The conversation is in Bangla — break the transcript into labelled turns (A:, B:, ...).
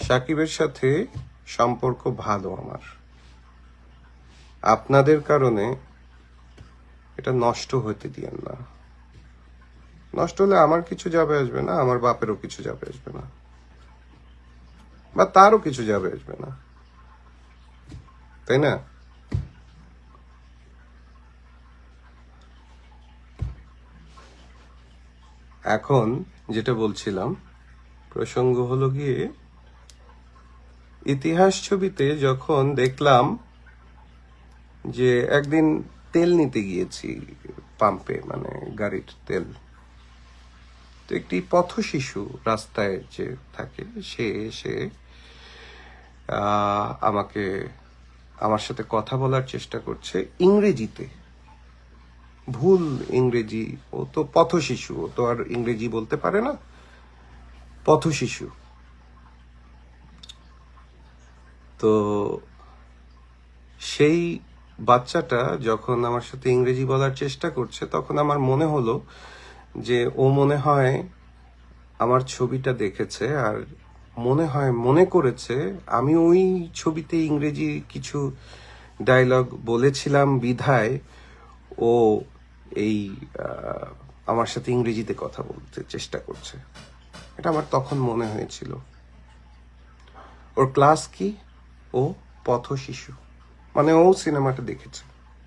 A: সাকিবের সাথে সম্পর্ক ভালো আমার। আপনাদের কারণে এটা নষ্ট হতে দিয়েন না। নষ্ট হলে আমার কিছু যাবে আসবে না, আমার বাপেরও কিছু যাবে আসবে না। বা তারও কিছু যাবে আসবে না। তাই না? এখন যেটা বলছিলাম, প্রসঙ্গ হলো গিয়ে ইতিহাস ছবিতে যখন দেখলাম যে একদিন তেল নিতে গিয়েছি পাম্পে মানে গাড়ির তেল, তো একটি পথ শিশু রাস্তায় যে থাকে, সে এসে আমাকে, আমার সাথে কথা বলার চেষ্টা করছে ইংরেজিতে। ভুল ইংরেজি, ও তো পথ শিশু, ও তো আর ইংরেজি বলতে পারে না। পথ শিশু। তো সেই বাচ্চাটা যখন আমার সাথে ইংরেজি বলার চেষ্টা করছে, তখন আমার মনে হলো যে ও মনে হয় আমার ছবিটা দেখেছে আর মনে হয়, মনে করেছে আমি ওই ছবিতে ইংরেজি কিছু ডায়লগ বলেছিলাম বিধায় ও এই আমার সাথে ইংরেজিতে কথা বলতে চেষ্টা করছে। এটা আমার তখন মনে হয়েছিল। ওর ক্লাস কি? ও পথ শিশু মানে ও সিনেমাটা দেখেছে।